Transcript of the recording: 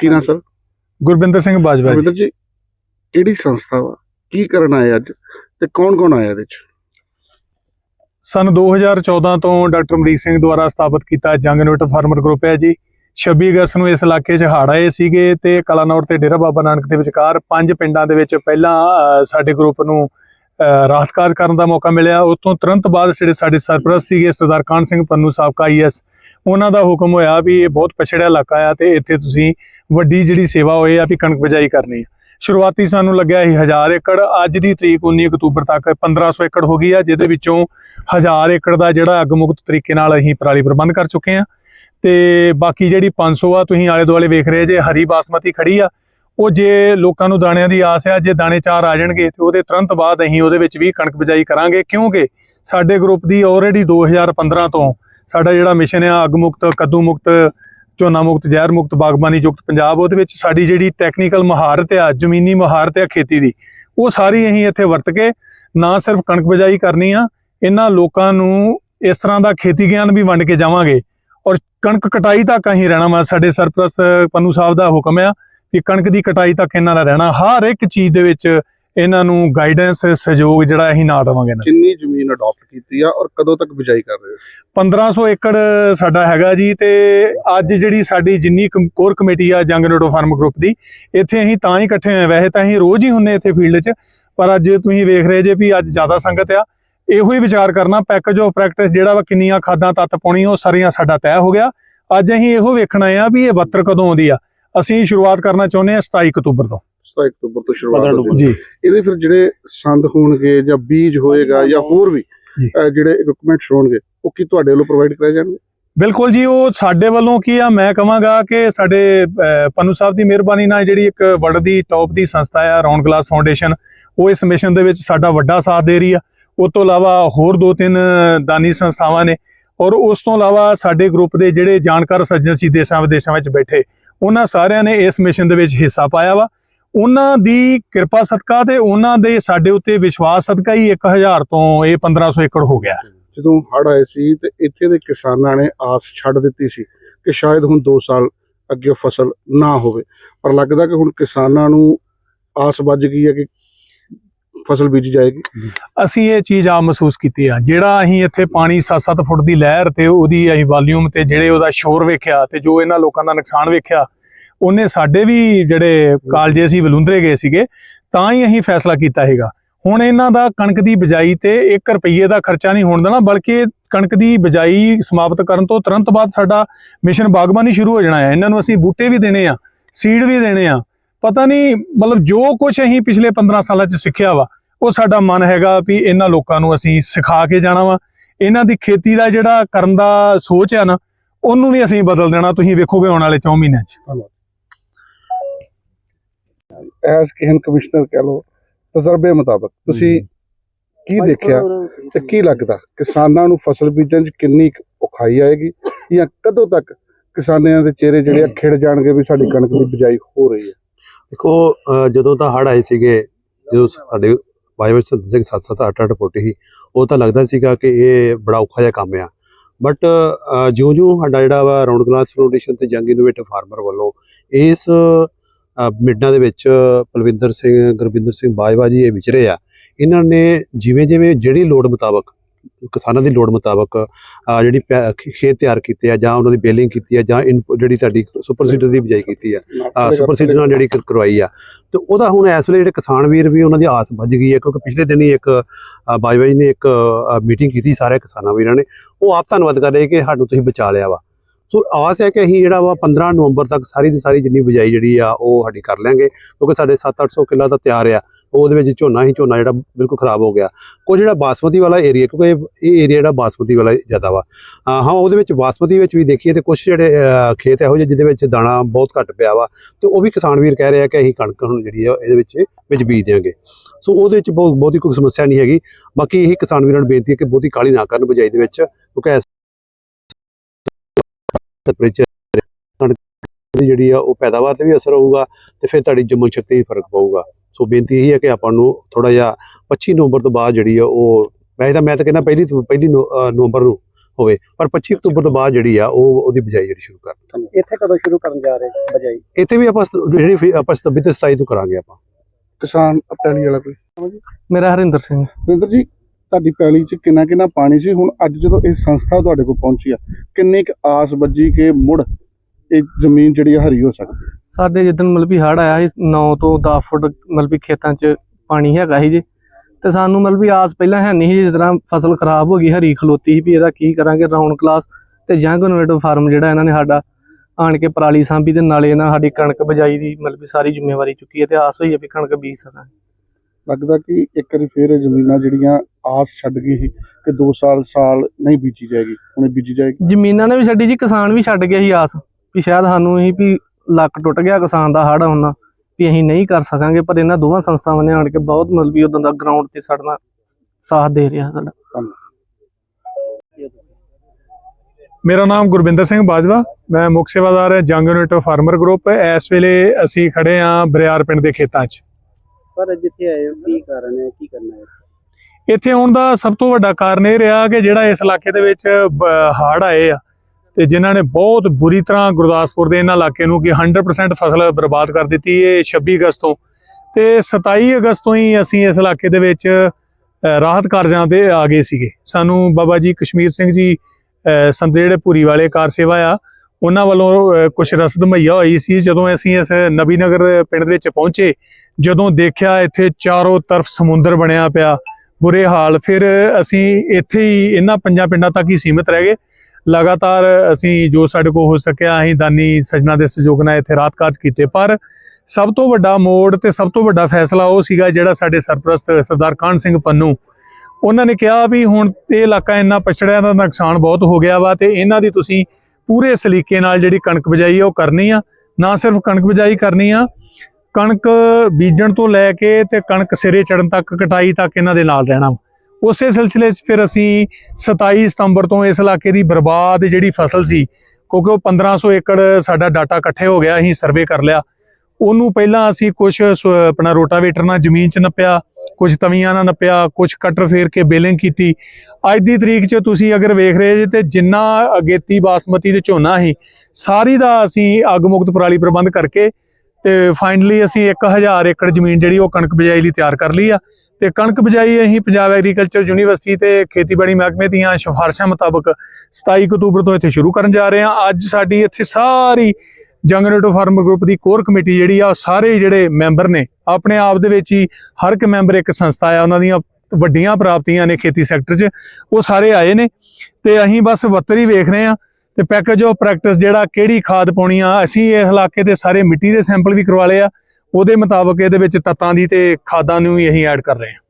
ਕੀ ਨਾ ਸਰ? ਗੁਰਬਿੰਦਰ ਸਿੰਘ ਬਾਜਵਾ ਜੀ। ਰਵਿੰਦਰ ਜੀ ਕਿਹੜੀ ਸੰਸਥਾ ਵਾ? ਕੀ ਕਰਨ ਆਏ ਅੱਜ ਤੇ ਕੌਣ ਕੌਣ ਆਇਆ ਇਹਦੇ ਚ? ਸਨ 2014 ਤੋਂ ਡਾਕਟਰ ਅਮਰੀਕ ਸਿੰਘ ਦੁਆਰਾ ਸਥਾਪਿਤ ਕੀਤਾ ਜੰਗ ਯੂਨਿਟ ਫਾਰਮਰ ਗਰੁੱਪ ਹੈ ਜੀ। 26 ਅਗਸਤ ਨੂੰ ਇਸ ਇਲਾਕੇ 'ਚ ਹੜ੍ਹ ਆਏ ਸੀਗੇ ਤੇ ਕਲਾਨੌਰ ਤੇ ਡੇਰਾ ਬਾਬਾ ਨਾਨਕ ਦੇ ਵਿਚਕਾਰ ਪੰਜ ਪਿੰਡਾਂ ਦੇ ਵਿੱਚ ਪਹਿਲਾਂ ਸਾਡੇ ਗਰੁੱਪ ਨੂੰ ਰਾਹਤ ਕਾਰਜ ਕਰਨ ਦਾ ਮੌਕਾ ਮਿਲਿਆ। ਉਸ ਤੋਂ ਤੁਰੰਤ ਬਾਅਦ ਜਿਹੜੇ ਸਾਡੇ ਸਰਪ੍ਰਸਤ ਸੀਗੇ ਸਰਦਾਰ ਕਾਨ ਸਿੰਘ ਪੰਨੂ ਸਾਬਕਾ ਆਈਐਸ ਉਹਨਾਂ ਦਾ ਹੁਕਮ ਹੋਇਆ ਵੀ ਇਹ ਬਹੁਤ ਪਛੜਿਆ ਇਲਾਕਾ ਆ ਤੇ ਇੱਥੇ ਤੁਸੀਂ ਵੱਡੀ ਜਿਹੜੀ ਸੇਵਾ ਹੋਏ ਆ ਵੀ ਕਣਕ ਬਿਜਾਈ ਕਰਨੀ ਹੈ ਸ਼ੁਰੂਆਤੀ ਸਾਨੂੰ ਲੱਗਿਆ ਸੀ 1000 ਏਕੜ, ਅੱਜ ਦੀ ਤਰੀਕ 19 ਅਕਤੂਬਰ ਤੱਕ 1500 ਏਕੜ ਹੋ ਗਈ ਆ, ਜਿਹਦੇ ਵਿੱਚੋਂ 1000 ਏਕੜ ਦਾ ਜਿਹੜਾ ਅੱਗ ਮੁਕਤ ਤਰੀਕੇ ਨਾਲ ਅਸੀਂ ਪਰਾਲੀ ਪ੍ਰਬੰਧ ਕਰ ਚੁੱਕੇ ਆ। ਤੇ ਬਾਕੀ ਜਿਹੜੀ 500 ਆ, ਤੁਸੀਂ ਆਲੇ ਦੁਆਲੇ ਵੇਖ ਰਹੇ ਜੇ ਹਰੀ ਬਾਸਮਤੀ ਖੜੀ ਆ, ਉਹ ਜੇ ਲੋਕਾਂ ਨੂੰ ਦਾਣਿਆਂ ਦੀ ਆਸ ਆ, ਜੇ ਦਾਣੇ ਚਾਰ ਆ ਜਾਣਗੇ, ਤੇ ਉਹਦੇ ਤੁਰੰਤ ਬਾਅਦ ਅਸੀਂ ਉਹਦੇ ਵਿੱਚ ਵੀ ਕਣਕ ਬਿਜਾਈ ਕਰਾਂਗੇ। ਕਿਉਂਕਿ ਸਾਡੇ ਗਰੁੱਪ ਦੀ ਆਲਰੇਡੀ 2015 ਤੋਂ ਸਾਡਾ ਜਿਹੜਾ ਮਿਸ਼ਨ ਆ ਅੱਗ ਮੁਕਤ ਕੱਦੂ ਮੁਕਤ ਝੋਨਾ ਮੁਕਤ, ਜ਼ਹਿਰ ਮੁਕਤ, ਬਾਗਬਾਨੀ ਯੁਕਤ ਪੰਜਾਬ, ਉਹਦੇ ਵਿੱਚ ਸਾਡੀ ਜਿਹੜੀ ਟੈਕਨੀਕਲ ਮਹਾਰਤ ਆ, ਜ਼ਮੀਨੀ ਮਹਾਰਤ ਆ ਖੇਤੀ ਦੀ, ਉਹ ਸਾਰੀ ਅਸੀਂ ਇੱਥੇ ਵਰਤ ਕੇ ਨਾ ਸਿਰਫ ਕਣਕ ਬਿਜਾਈ ਕਰਨੀ ਆ, ਇਹਨਾਂ ਲੋਕਾਂ ਨੂੰ ਇਸ ਤਰ੍ਹਾਂ ਦਾ ਖੇਤੀ ਗਿਆਨ ਵੀ ਵੰਡ ਕੇ ਜਾਵਾਂਗੇ। ਔਰ ਕਣਕ ਕਟਾਈ ਤੱਕ ਅਸੀਂ ਰਹਿਣਾ ਵਾ, ਸਾਡੇ ਸਰਪ੍ਰਸਤ ਪੰਨੂ ਸਾਹਿਬ ਦਾ ਹੁਕਮ ਆ ਕਿ ਕਣਕ ਦੀ ਕਟਾਈ ਤੱਕ ਇਹਨਾਂ ਦਾ ਰਹਿਣਾ, ਹਰ ਇੱਕ ਚੀਜ਼ ਦੇ ਵਿੱਚ ਇਹਨਾਂ ਨੂੰ ਗਾਈਡੈਂਸ ਸਹਿਯੋਗ ਜਿਹੜਾ ਅਸੀਂ ਨਾਲ ਦੇਵਾਂਗੇ ਨੂੰ। ਕਿੰਨੀ ਜ਼ਮੀਨ ਅਡਾਪਟ ਕੀਤੀ ਆ ਔਰ ਕਦੋਂ ਤੱਕ ਬਿਜਾਈ ਕਰ ਰਹੇ ਹੋ? 1500 ਏਕੜ ਸਾਡਾ ਹੈਗਾ ਜੀ ਤੇ ਅੱਜ ਜਿਹੜੀ ਸਾਡੀ ਜਿੰਨੀ ਕੋਰ ਕਮੇਟੀ ਆ ਜੰਗ ਨੋਟੋ ਫਾਰਮ ਗਰੁੱਪ ਦੀ ਇੱਥੇ ਅਸੀਂ ਤਾਂ ਹੀ ਇਕੱਠੇ ਹੋਏ। ਵੈਸੇ ਤਾਂ ਅਸੀਂ ਰੋਜ਼ ਹੀ ਹੁੰਨੇ ਇੱਥੇ ਫੀਲਡ 'ਚ ਪਰ ਅੱਜ ਤੁਸੀਂ ਵੇਖ ਰਹੇ ਜੇ ਵੀ ਅੱਜ ਜ਼ਿਆਦਾ ਸੰਗਤ ਆ। ਇਹੋ ਹੀ ਵਿਚਾਰ ਕਰਨਾ ਪੈਕੇਜ ਆਫ ਪ੍ਰੈਕਟਿਸ ਜਿਹੜਾ ਵਾ ਕਿੰਨੀਆਂ ਖਾਦਾਂ ਤੱਤ ਪਾਉਣੀ ਉਹ ਸਾਰੀਆਂ ਸਾਡਾ ਤੈਅ ਹੋ ਗਿਆ। ਅੱਜ ਅਸੀਂ ਇਹੋ ਵੇਖਣਾ ਆ ਵੀ ਇਹ ਬੱਤਰ ਕਦੋਂ ਆਉਂਦੀ ਆ। ਅਸੀਂ ਸ਼ੁਰੂਆਤ ਕਰਨਾ ਚਾਹੁੰਦੇ ਹਾਂ 27 ਅਕਤੂਬਰ ਤੋਂ। 27 ਅਕਤੂਬਰ ਤੋਂ ਸ਼ੁਰੂਆਤ ਹੋਊਗੀ ਜੀ। ਇਹਦੇ ਫਿਰ ਜਿਹੜੇ ਸੰਦ ਹੋਣਗੇ ਜਾਂ ਬੀਜ ਹੋਏਗਾ ਜਾਂ ਹੋਰ ਵੀ ਜਿਹੜੇ ਇਕਵਿਪਮੈਂਟਸ ਹੋਣਗੇ ਉਹ ਕੀ ਤੁਹਾਡੇ ਵੱਲੋਂ ਪ੍ਰੋਵਾਈਡ ਕਰਾਏ ਜਾਣਗੇ? ਬਿਲਕੁਲ ਜੀ ਉਹ ਸਾਡੇ ਵੱਲੋਂ ਕੀ ਆ ਮੈਂ ਕਹਾਂਗਾ ਕਿ ਸਾਡੇ ਪੰਨੂ ਸਾਹਿਬ ਦੀ ਮਿਹਰਬਾਨੀ ਨਾਲ ਜਿਹੜੀ ਇੱਕ ਵਰਲਡ ਦੀ ਟੌਪ ਦੀ ਸੰਸਥਾ ਆ ਰਾਉਂਡ ਗਲਾਸ ਫਾਊਂਡੇਸ਼ਨ ਉਹ ਇਸ ਮਿਸ਼ਨ ਦੇ ਵਿੱਚ ਸਾਡਾ ਵੱਡਾ ਸਾਥ ਦੇ ਰਹੀ ਆ। ਉਸ ਤੋਂ ਇਲਾਵਾ ਹੋਰ ਦੋ ਤਿੰਨ ਦਾਨੀ ਸੰਸਥਾਵਾਂ ਨੇ ਔਰ ਉਸ ਤੋਂ ਇਲਾਵਾ ਸਾਡੇ ਗਰੁੱਪ ਦੇ ਜਿਹੜੇ ਜਾਣਕਾਰ ਸੱਜਣ ਸੀ ਦੇਸ਼ਾਂ ਵਿਦੇਸ਼ਾਂ ਵਿੱਚ ਬੈਠੇ ਉਹਨਾਂ ਸਾਰਿਆਂ ਨੇ ਇਸ ਮਿਸ਼ਨ ਦੇ ਵਿੱਚ ਹਿੱਸਾ ਪਾਇਆ ਵਾ। ਉਹਨਾਂ ਦੀ ਕਿਰਪਾ ਸਦਕਾ ਤੇ ਉਹਨਾਂ ਦੇ ਸਾਡੇ ਉੱਤੇ ਵਿਸ਼ਵਾਸ ਸਦਕਾ ਹੀ 1000 ਤੋਂ ਇਹ 1500 ਏਕੜ ਹੋ ਗਿਆ। ਜਦੋਂ ਹੜ੍ਹ ਆਏ ਸੀ ਤੇ ਇੱਥੇ ਦੇ ਕਿਸਾਨਾਂ ਨੇ ਆਸ ਛੱਡ ਦਿੱਤੀ ਸੀ ਕਿ ਸ਼ਾਇਦ ਹੁਣ 2 ਸਾਲ ਅੱਗੇ ਫਸਲ ਨਾ ਹੋਵੇ। ਪਰ ਲੱਗਦਾ ਕਿ ਹੁਣ ਕਿਸਾਨਾਂ ਨੂੰ ਆਸ ਵੱਜ ਗਈ ਹੈ ਕਿ ਫਸਲ ਬੀਜੀ ਜਾਏਗੀ। ਅਸੀਂ ਇਹ ਚੀਜ਼ ਆ ਮਹਿਸੂਸ ਕੀਤੀ ਆ। ਜਿਹੜਾ ਅਸੀਂ ਇੱਥੇ ਪਾਣੀ 7-7 ਫੁੱਟ ਦੀ ਲਹਿਰ ਤੇ ਉਹਦੀ ਅਸੀਂ ਵਾਲੀਅਮ ਤੇ ਜਿਹੜੇ ਉਹਦਾ ਸ਼ੋਰ ਵੇਖਿਆ ਤੇ ਜੋ ਇਹਨਾਂ ਲੋਕਾਂ ਦਾ ਨੁਕਸਾਨ ਵੇਖਿਆ ਉਹਨੇ ਸਾਡੇ ਵੀ ਜਿਹੜੇ ਕਾਲਜੇ ਸੀ ਵਲੁੰਦਰੇ ਗਏ ਸੀਗੇ, ਤਾਂ ਹੀ ਅਸੀਂ ਫੈਸਲਾ ਕੀਤਾ ਹੈਗਾ ਹੁਣ ਇਹਨਾਂ ਦਾ ਕਣਕ ਦੀ ਬਿਜਾਈ ਤੇ 1 ਰੁਪਏ ਦਾ ਖਰਚਾ ਨਹੀਂ ਹੋਣ ਦੇਣਾ, ਬਲਕਿ ਕਣਕ ਦੀ ਬਿਜਾਈ ਸਮਾਪਤ ਕਰਨ ਤੋਂ ਤੁਰੰਤ ਬਾਅਦ ਸਾਡਾ ਮਿਸ਼ਨ ਬਾਗਬਾਨੀ ਸ਼ੁਰੂ ਹੋ ਜਾਣਾ ਹੈ। ਇਹਨਾਂ ਨੂੰ ਅਸੀਂ ਬੂਟੇ ਵੀ ਦੇਣੇ ਆ ਸੀਡ ਵੀ ਦੇਣੇ ਆ। ਪਤਾ ਨਹੀਂ, ਮਤਲਬ ਜੋ ਕੁਝ ਅਸੀਂ ਪਿਛਲੇ 15 ਸਾਲਾਂ 'ਚ ਸਿੱਖਿਆ ਵਾ, ਉਹ ਸਾਡਾ ਮਨ ਹੈਗਾ ਵੀ ਇਹਨਾਂ ਲੋਕਾਂ ਨੂੰ ਅਸੀਂ ਸਿਖਾ ਕੇ ਜਾਣਾ ਵਾ। ਇਹਨਾਂ ਦੀ ਖੇਤੀ ਦਾ ਜਿਹੜਾ ਕਰਨ ਦਾ ਸੋਚ ਆ ਨਾ, ਉਹਨੂੰ ਵੀ ਅਸੀਂ ਬਦਲ ਦੇਣਾ। ਤੁਸੀਂ ਵੇਖੋਗੇ ਆਉਣ ਵਾਲੇ 4 ਮਹੀਨਿਆਂ 'ਚ। ਐਸ ਕਿਹਨ ਕਮਿਸ਼ਨਰ ਕਹਿ ਲਓ ਤਜਰਬੇ ਮੁਤਾਬਕ ਤੁਸੀਂ ਕੀ ਦੇਖਿਆ ਤੇ ਕੀ ਲੱਗਦਾ ਕਿਸਾਨਾਂ ਨੂੰ ਫਸਲ ਬੀਜਣ 'ਚ ਕਿੰਨੀ ਔਖਾਈ ਆਏਗੀ ਜਾਂ ਕਦੋਂ ਤੱਕ ਕਿਸਾਨਾਂ ਦੇ ਚਿਹਰੇ ਜਿਹੜੇ ਆ ਖਿੜ ਜਾਣਗੇ ਵੀ ਸਾਡੀ ਕਣਕ ਦੀ ਬਿਜਾਈ ਹੋ ਰਹੀ ਹੈ? ਦੇਖੋ ਜਦੋਂ ਤਾਂ ਹੜ ਆਏ ਸੀਗੇ ਜਦੋਂ ਸਾਡੇ ਬਾਈਵਰ ਸੰਤ ਸਿੰਘ 7-7 8-8 ਫੁੱਟ ਸੀ ਉਹ ਤਾਂ ਲੱਗਦਾ ਸੀਗਾ ਕਿ ਇਹ ਬੜਾ ਔਖਾ ਜਿਹਾ ਕੰਮ ਆ। ਬਟ ਜਿਉਂ-ਜਿਉਂ ਸਾਡਾ ਜਿਹੜਾ ਵਾ ਰਾਉਂਡ ਗਲਾਸ ਫਾਊਂਡੇਸ਼ਨ ਤੇ ਜੰਗ ਇਨੋਵੇਟਿਵ ਫਾਰਮਰ ਵੱਲੋਂ ਇਸ ਮਿੱਡਾਂ ਦੇ ਵਿੱਚ ਪਲਵਿੰਦਰ ਸਿੰਘ ਗੁਰਵਿੰਦਰ ਸਿੰਘ ਬਾਜਵਾ ਜੀ ਇਹ ਵਿਚਰੇ ਆ। ਇਹਨਾਂ ਨੇ ਜਿਵੇਂ ਜਿਵੇਂ ਜਿਹੜੀ ਲੋੜ ਮੁਤਾਬਕ ਕਿਸਾਨਾਂ ਦੀ ਲੋੜ ਮੁਤਾਬਕ ਜਿਹੜੀ ਖੇਤ ਤਿਆਰ ਕੀਤੇ ਆ ਜਾਂ ਉਹਨਾਂ ਦੀ ਬੇਲਿੰਗ ਕੀਤੀ ਆ ਜਾਂ ਇਨਪੁਟ ਜਿਹੜੀ ਤੁਹਾਡੀ ਸੁਪਰ ਸੀਡਰ ਦੀ ਬਿਜਾਈ ਕੀਤੀ ਆ ਸੁਪਰ ਸੀਡਰ ਨਾਲ ਜਿਹੜੀ ਕਰਵਾਈ ਆ। ਤੇ ਉਹਦਾ ਹੁਣ ਇਸ ਵੇਲੇ ਜਿਹੜੇ ਕਿਸਾਨ ਵੀਰ ਵੀ ਉਹਨਾਂ ਦੀ ਆਸ ਵੱਜ ਗਈ ਹੈ ਕਿਉਂਕਿ ਪਿਛਲੇ ਦਿਨ ਹੀ ਇੱਕ ਬਾਜਵਾ ਜੀ ਨੇ ਇੱਕ ਮੀਟਿੰਗ ਕੀਤੀ ਸਾਰੇ ਕਿਸਾਨਾਂ ਵੀਰਾਂ ਨੇ। ਉਹ ਆਪ ਧੰਨਵਾਦ ਕਰ ਰਹੇ ਕਿ ਸਾਨੂੰ ਤੁਸੀਂ ਬਚਾ ਲਿਆ ਵਾ। ਸੋ ਆਸ ਹੈ ਕਿ ਅਸੀਂ ਜਿਹੜਾ ਵਾ 15 ਨਵੰਬਰ ਤੱਕ ਸਾਰੀ ਦੀ ਸਾਰੀ ਜਿੰਨੀ ਬਿਜਾਈ ਜਿਹੜੀ ਆ ਉਹ ਸਾਡੀ ਕਰ ਲਾਂਗੇ ਕਿਉਂਕਿ ਸਾਡੇ 7-800 ਕਿੱਲਾ ਤਾਂ ਤਿਆਰ ਆ ਉਹਦੇ ਵਿੱਚ ਝੋਨਾ ਹੀ ਝੋਨਾ ਜਿਹੜਾ ਬਿਲਕੁਲ ਖਰਾਬ ਹੋ ਗਿਆ। ਕੁਝ ਜਿਹੜਾ ਬਾਸਮਤੀ ਵਾਲਾ ਏਰੀਆ ਕਿਉਂਕਿ ਇਹ- ਏਰੀਆ ਜਿਹੜਾ ਬਾਸਮਤੀ ਵਾਲਾ ਜ਼ਿਆਦਾ ਵਾ। ਹਾਂ ਉਹਦੇ ਵਿੱਚ ਬਾਸਮਤੀ ਵਿੱਚ ਵੀ ਦੇਖੀਏ ਤੇ ਕੁਝ ਜਿਹੜੇ ਅ, ਖੇਤ ਇਹੋ ਜਿਹੇ ਜਿਹਦੇ ਵਿੱਚ ਦਾਣਾ ਬਹੁਤ ਘੱਟ ਪਿਆ ਵਾ ਤੇ ਉਹ ਵੀ ਕਿਸਾਨ ਵੀਰ ਕਹਿ ਰਿਹਾ ਕਿ ਅਸੀਂ ਕਣਕ ਹੁਣ ਜਿਹੜੀ ਆ ਇਹਦੇ ਵਿੱਚ ਵਿੱਚ ਬੀਜ ਦਿਆਂਗੇ। ਸੋ ਉਹਦੇ ਵਿੱਚ ਬਹੁਤ ਬਹੁਤੀ ਕੋਈ ਸਮੱਸਿਆ ਨਹੀਂ ਹੈਗੀ। ਬਾਕੀ ਇਹ ਕਿਸਾਨ ਵੀਰਾਂ ਨੂੰ ਬੇਨਤੀ ਹੈ ਕਿ ਬਹੁਤੀ ਕਾਲੀ ਨਾ ਕਰਨ ਬਜਾਈ ਦੇ ਵਿੱਚ ਕਿਉਂਕਿ ਇਸ ਟੈਂਪਰੇਚਰ ਕਣਕ ਦੀ ਜਿਹੜੀ ਆ ਉਹ ਪੈਦਾਵਾਰ ਤੇ ਵੀ ਅਸਰ ਹੋਊਗਾ ਤੇ ਫਿਰ ਤੁਹਾਡੀ ਜੰਮੂ ਸ਼ਕਤੀ ਵੀ ਫ਼ਰਕ ਪਊਗਾ। ਸੋ ਬੇਨਤੀ ਇਹ ਹੈ ਕਿ ਆਪਾਂ ਨੂੰ ਥੋੜਾ ਜਿਹਾ 25 ਨਵੰਬਰ ਤੋਂ ਬਾਅਦ ਜਿਹੜੀ ਆ ਉਹ ਵੈਸੇ ਤਾਂ ਮੈਂ ਤਾਂ ਕਹਿੰਦਾ ਪਹਿਲੀ ਪਹਿਲੀ ਨਵੰਬਰ ਨੂੰ ਹੋਵੇ ਪਰ 25 ਅਕਤੂਬਰ ਤੋਂ ਬਾਅਦ ਜਿਹੜੀ ਆ ਉਹ ਉਹਦੀ ਬਿਜਾਈ ਜਿਹੜੀ ਸ਼ੁਰੂ ਕਰ ਇੱਥੇ ਕਦੋਂ ਸ਼ੁਰੂ ਕਰਨ ਜਾ ਰਹੇ ਬਜਾਈ? ਇੱਥੇ ਵੀ ਆਪਾਂ ਜਿਹੜੀ ਆਪਾਂ 26 ਤੇ 27 ਤੋਂ ਕਰਾਂਗੇ ਆਪਾਂ। ਕਿਸਾਨ ਪੈਲੀ ਵਾਲਾ ਕੋਈ? ਮੇਰਾ ਹਰਿੰਦਰ ਸਿੰਘ। ਰਿੰਦਰ ਜੀ ਤੁਹਾਡੀ ਪੈਲੀ 'ਚ ਕਿੰਨਾ ਕਿੰਨਾ ਪਾਣੀ ਸੀ? ਹੁਣ ਅੱਜ ਜਦੋਂ ਇਹ ਸੰਸਥਾ ਤੁਹਾਡੇ ਕੋਲ ਪਹੁੰਚੀ ਆ, ਕਿੰਨੀ ਕੁ ਆਸ ਵੱਜੀ ਕਿ ਮੁੜ ਇਹ ਜ਼ਮੀਨ ਜਿਹੜੀ ਆ ਹਰੀ ਹੋ ਸਕਦੀ ਹੈ? ਸਾਡੇ ਜਿੱਦਣ ਮਤਲਬ ਵੀ ਹੜ ਆਇਆ ਸੀ 9 ਤੋਂ 10 ਫੁੱਟ ਮਤਲਬ ਵੀ ਖੇਤਾਂ 'ਚ ਪਾਣੀ ਹੈਗਾ ਸੀ ਜੀ। ਤੇ ਸਾਨੂੰ ਮਤਲਬ ਵੀ ਆਸ ਪਹਿਲਾਂ ਹੈ ਨਹੀਂ ਜਿਸ ਤਰ੍ਹਾਂ ਫਸਲ ਖਰਾਬ ਹੋ ਗਈ, ਹਰੀ ਖਲੋਤੀ ਸੀ ਵੀ ਇਹਦਾ ਕੀ ਕਰਾਂਗੇ ਰਾਉਂਡ ਕਲਾਸ ਤੇ ਜੰਗ ਇਨੋਵੇਟਿਵ ਫਾਰਮ ਜਿਹੜਾ ਇਹਨਾਂ ਨੇ ਸਾਡਾ ਆਣ ਕੇ ਪਰਾਲੀ ਸਾਂਭੀ ਤੇ ਨਾਲੇ ਇਹਨਾਂ ਸਾਡੀ ਕਣਕ ਬਜਾਈ ਦੀ ਮਤਲਬ ਵੀ ਸਾਰੀ ਜ਼ਿੰਮੇਵਾਰੀ ਚੁੱਕੀ ਹੈ ਤੇ ਆਸ ਹੋਈ ਹੈ ਵੀ ਕਣਕ ਬੀਜ ਸਕਾਂਗੇ। ਲੱਗਦਾ ਕਿ ਇੱਕ ਵਾਰੀ ਫੇਰ ਇਹ ਜ਼ਮੀਨਾਂ ਜਿਹੜੀਆਂ ਆਸ ਛੱਡ ਗਈ ਸੀ ਕਿ 2 ਸਾਲ ਸਾਲ ਨਹੀਂ ਬੀਜੀ ਜਾਏਗੀ ਹੁਣ ਇਹ ਬੀਜੀ ਜਾਏਗੀ। ਜ਼ਮੀਨਾਂ ਨੇ ਵੀ ਛੱਡੀ ਜੀ ਕਿਸਾਨ ਵੀ ਛੱਡ ਗਿਆ ਸੀ ਆਸ ਵੀ ਸ਼ਾਇਦ ਸਾਨੂੰ ਹੀ ਵੀ ਲੱਕ ਟੁੱਟ ਗਿਆ ਕਿਸਾਨ ਦਾ ਹੜ ਆਉਣਾ ਵੀ ਅਸੀਂ ਨਹੀਂ ਕਰ ਸਕਾਂਗੇ ਪਰ ਇਹਨਾਂ ਦੋਵਾਂ ਸੰਸਥਾਵਾਂ ਨੇ ਆਣ ਕੇ ਬਹੁਤ ਮਤਲਬ ਵੀ ਉਦੋਂ ਦਾ ਗਰਾਊਂਡ ਤੇ ਸਾਡਾ ਸਾਥ ਦੇ ਰਿਹਾ ਸਾਡਾ। ਮੇਰਾ ਨਾਮ ਗੁਰਵਿੰਦਰ ਸਿੰਘ ਬਾਜਵਾ ਮੈਂ ਮੁੱਖ ਸੇਵਾਦਾਰ ਹਾਂ ਜੰਗ ਯੂਨਿਟ ਫਾਰਮਰ ਗਰੁੱਪ। ਇਸ ਵੇਲੇ ਅਸੀਂ ਖੜੇ ਹਾਂ ਬਰਿਆਰ ਪਿੰਡ ਦੇ ਖੇਤਾਂ 'ਚ। ਪਰ ਜਿੱਥੇ ਆਏ ਹੋ, ਕੀ ਕਾਰਨ ਹੈ, ਕੀ ਕਰਨਾ ਹੈ? ਇੱਥੇ ਆਉਣ ਦਾ ਸਭ ਤੋਂ ਵੱਡਾ ਕਾਰਨ ਇਹ ਰਿਹਾ ਕਿ ਜਿਹੜਾ ਇਸ ਇਲਾਕੇ ਦੇ ਵਿੱਚ ਹੜ੍ਹ ਆਏ ਆ, ਤੇ ਜਿਨ੍ਹਾਂ ਨੇ ਬਹੁਤ ਬੁਰੀ ਤਰ੍ਹਾਂ ਗੁਰਦਾਸਪੁਰ ਦੇ ਇਹਨਾਂ ਇਲਾਕੇ ਨੂੰ ਕਿ 100% ਫਸਲ ਬਰਬਾਦ ਕਰ ਦਿੱਤੀ ਇਹ 26 ਅਗਸਤ ਤੋਂ। ਤੇ 27 ਅਗਸਤ ਤੋਂ ਹੀ ਅਸੀਂ ਇਸ ਇਲਾਕੇ ਦੇ ਵਿੱਚ ਰਾਹਤ ਕਾਰਜਾਂ ਤੇ ਆ ਗਏ ਸੀਗੇ। ਸਾਨੂੰ ਬਾਬਾ ਜੀ ਕਸ਼ਮੀਰ ਸਿੰਘ ਜੀ ਸੰਤ ਜਿਹੜੇ ਭੂਰੀ ਵਾਲੇ ਕਾਰ ਸੇਵਾ ਆ ਉਹਨਾਂ ਵੱਲੋਂ ਕੁਝ ਰਸਦ ਮੁਹੱਈਆ ਹੋਈ ਸੀ। ਜਦੋਂ ਅਸੀਂ ਇਸ ਨਬੀਨਗਰ ਪਿੰਡ ਦੇ ਵਿੱਚ ਪਹੁੰਚੇ, ਜਦੋਂ ਦੇਖਿਆ ਇੱਥੇ ਚਾਰੋਂ ਤਰਫ ਸਮੁੰਦਰ ਬਣਿਆ ਪਿਆ, ਬੁਰੇ ਹਾਲ। ਫਿਰ ਅਸੀਂ ਇੱਥੇ ਹੀ ਇਹਨਾਂ ਪੰਜਾਂ ਪਿੰਡਾਂ ਤੱਕ ਹੀ ਸੀਮਿਤ ਰਹਿ ਗਏ। ਲਗਾਤਾਰ ਅਸੀਂ ਜੋ ਸਾਡੇ ਕੋਲ ਹੋ ਸਕਿਆ, ਅਸੀਂ ਦਾਨੀ ਸਜਣਾ ਦੇ ਸਹਿਯੋਗ ਨਾਲ ਇੱਥੇ ਰਾਤ ਕਾਰਜ ਕੀਤੇ। ਪਰ ਸਭ ਤੋਂ ਵੱਡਾ ਮੋੜ ਤੇ ਸਭ ਤੋਂ ਵੱਡਾ ਫੈਸਲਾ ਉਹ ਸੀਗਾ ਜਿਹੜਾ ਸਾਡੇ ਸਰਪ੍ਰਸਤ ਸਰਦਾਰ ਕਾਹਨ ਸਿੰਘ ਪੰਨੂ। ਉਹਨਾਂ ਨੇ ਕਿਹਾ ਵੀ ਹੁਣ ਇਹ ਇਲਾਕਾ ਇੰਨਾ ਪਛੜਿਆ ਦਾ ਨੁਕਸਾਨ ਬਹੁਤ ਹੋ ਗਿਆ ਵਾ ਤੇ ਇਹਨਾਂ ਦੀ ਤੁਸੀਂ ਪੂਰੇ ਸਲੀਕੇ ਨਾਲ ਜਿਹੜੀ ਕਣਕ ਬਜਾਈ ਆ, ਉਹ ਕਰਨੀ ਆ ਨਾ ਸਿਰਫ ਕਣਕ ਬਜਾਈ ਕਰਨੀ ਆ, ਕਣਕ ਬੀਜਣ ਤੋਂ ਲੈ ਕੇ ਤੇ ਕਣਕ ਸਿਰੇ ਚੜਨ ਤੱਕ, ਕਟਾਈ ਤੱਕ ਇਹਨਾਂ ਦੇ ਨਾਲ ਰਹਿਣਾ ਵਾ। ਉਸੇ ਸਿਲਸਿਲੇ 'ਚ ਫਿਰ ਅਸੀਂ 27 ਸਤੰਬਰ ਤੋਂ ਇਸ ਇਲਾਕੇ ਦੀ ਬਰਬਾਦ ਜਿਹੜੀ ਫਸਲ ਸੀ, ਕਿਉਂਕਿ ਉਹ 1500 ਏਕੜ ਸਾਡਾ ਡਾਟਾ ਇਕੱਠੇ ਹੋ ਗਿਆ, ਅਸੀਂ ਸਰਵੇ ਕਰ ਲਿਆ ਉਹਨੂੰ ਪਹਿਲਾਂ ਅਸੀਂ ਕੁਝ ਆਪਣਾ ਰੋਟਾਵੇਟਰ ਨਾਲ ਜ਼ਮੀਨ 'ਚ ਨੱਪਿਆ ਕੁਝ ਤਵੀਆਂ ਨਾਲ ਨੱਪਿਆ, ਕੁਝ ਕਟਰ ਫੇਰ ਕੇ ਬੇਲਿੰਗ ਕੀਤੀ। ਅੱਜ ਦੀ ਤਰੀਕ 'ਚ ਤੁਸੀਂ ਅਗਰ ਵੇਖ ਰਹੇ ਜੇ ਤੇ ਜਿੰਨਾ ਅਗੇਤੀ ਬਾਸਮਤੀ ਦੇ ਝੋਨਾ ਸੀ, ਸਾਰੀ ਦਾ ਅਸੀਂ ਅੱਗ ਮੁਕਤ ਪਰਾਲੀ ਪ੍ਰਬੰਧ ਕਰਕੇ ਤੇ ਫਾਈਨਲੀ ਅਸੀਂ 1000 ਏਕੜ ਜ਼ਮੀਨ ਜਿਹੜੀ ਉਹ ਕਣਕ ਬਿਜਾਈ ਲਈ ਤਿਆਰ ਕਰ ਲਈ ਆ। ਤੇ ਕਣਕ ਬਿਜਾਈ ਅਸੀਂ ਪੰਜਾਬ ਐਗਰੀਕਲਚਰ ਯੂਨੀਵਰਸਿਟੀ ਤੇ ਖੇਤੀਬਾੜੀ ਮਹਿਕਮੇ ਦੀਆਂ ਸਿਫਾਰਸ਼ਾਂ ਮੁਤਾਬਕ 27 ਅਕਤੂਬਰ ਤੋਂ ਇੱਥੇ ਸ਼ੁਰੂ ਕਰਨ ਜਾ ਰਹੇ ਹਾਂ। ਅੱਜ ਸਾਡੀ ਇੱਥੇ ਸਾਰੀ ਜੰਗਨੇਟੋ ਫਾਰਮਰ ਗਰੁੱਪ ਦੀ ਕੋਰ ਕਮੇਟੀ ਜਿਹੜੀ ਆ ਉਹ ਸਾਰੇ ਜਿਹੜੇ ਮੈਂਬਰ ਨੇ, ਆਪਣੇ ਆਪ ਦੇ ਵਿੱਚ ਹੀ ਹਰ ਇੱਕ ਮੈਂਬਰ ਇੱਕ ਸੰਸਥਾ ਆ, ਉਹਨਾਂ ਦੀਆਂ ਵੱਡੀਆਂ ਪ੍ਰਾਪਤੀਆਂ ਨੇ ਖੇਤੀ ਸੈਕਟਰ 'ਚ, ਉਹ ਸਾਰੇ ਆਏ ਨੇ ਤੇ ਅਸੀਂ ਬਸ ਵੱਤਰ ਹੀ ਵੇਖ ਰਹੇ ਹਾਂ ਤੇ ਪੈਕੇਜ ਆਫ ਪ੍ਰੈਕਟਿਸ ਜਿਹੜਾ ਕਿਹੜੀ ਖਾਦ ਪਾਉਣੀ ਆ, ਅਸੀਂ ਇਸ ਇਲਾਕੇ ਦੇ ਸਾਰੇ ਮਿੱਟੀ ਦੇ ਸੈਂਪਲ ਵੀ ਕਰਵਾ ਲਏ ਆ, ਉਹਦੇ ਮੁਤਾਬਕ ਇਹਦੇ ਵਿੱਚ ਤੱਤਾਂ ਦੀ ਤੇ ਖਾਦਾਂ ਨੂੰ ਵੀ ਅਸੀਂ ਐਡ ਕਰ ਰਹੇ ਹਾਂ।